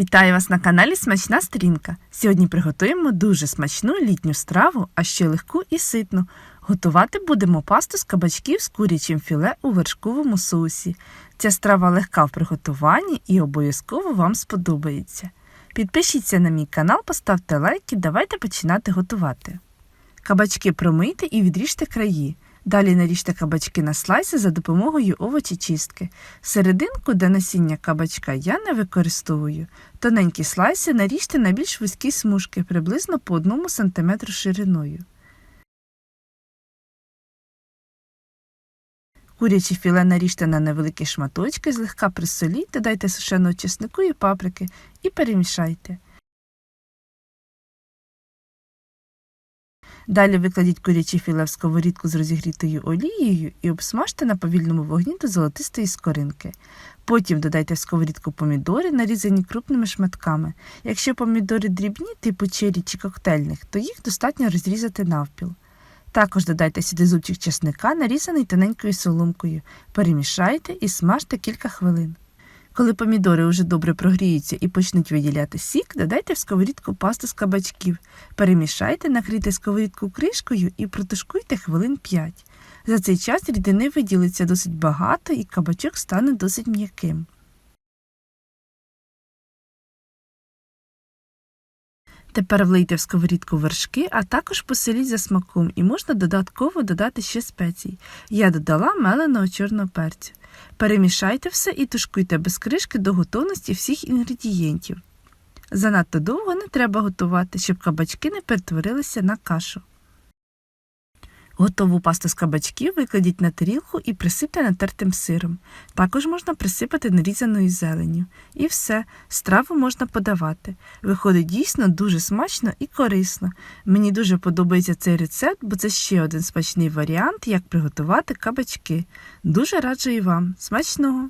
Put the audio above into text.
Вітаю вас на каналі Смачна Сторінка. Сьогодні приготуємо дуже смачну літню страву, а ще легку і ситну. Готувати будемо пасту з кабачків з курячим філе у вершковому соусі. Ця страва легка в приготуванні і обов'язково вам сподобається. Підпишіться на мій канал, поставте лайк і давайте починати готувати. Кабачки промийте і відріжте краї. Далі наріжте кабачки на слайси за допомогою овочечистки. Серединку, де насіння кабачка, я не використовую. Тоненькі слайси наріжте на більш вузькі смужки, приблизно по 1 см шириною. Куряче філе наріжте на невеликі шматочки, злегка присоліть, додайте сушеного чеснику і паприки і перемішайте. Далі викладіть куряче філе в сковорідку з розігрітою олією і обсмажте на повільному вогні до золотистої скоринки. Потім додайте в сковорідку помідори, нарізані крупними шматками. Якщо помідори дрібні, типу чері чи коктейльних, то їх достатньо розрізати навпіл. Також додайте сюди зубчик чесника, нарізаний тоненькою соломкою. Перемішайте і смажте кілька хвилин. Коли помідори вже добре прогріються і почнуть виділяти сік, додайте в сковорідку пасту з кабачків. Перемішайте, накрийте сковорідку кришкою і протушкуйте хвилин 5. За цей час рідини виділиться досить багато і кабачок стане досить м'яким. Тепер влийте в сковорідку вершки, а також поселіть за смаком і можна додатково додати ще спецій. Я додала меленого чорного перцю. Перемішайте все і тушкуйте без кришки до готовності всіх інгредієнтів. Занадто довго не треба готувати, щоб кабачки не перетворилися на кашу. Готову пасту з кабачків викладіть на тарілку і присипте натертим сиром. Також можна присипати нарізаною зеленню. І все, страву можна подавати. Виходить дійсно дуже смачно і корисно. Мені дуже подобається цей рецепт, бо це ще один смачний варіант, як приготувати кабачки. Дуже раджу і вам. Смачного!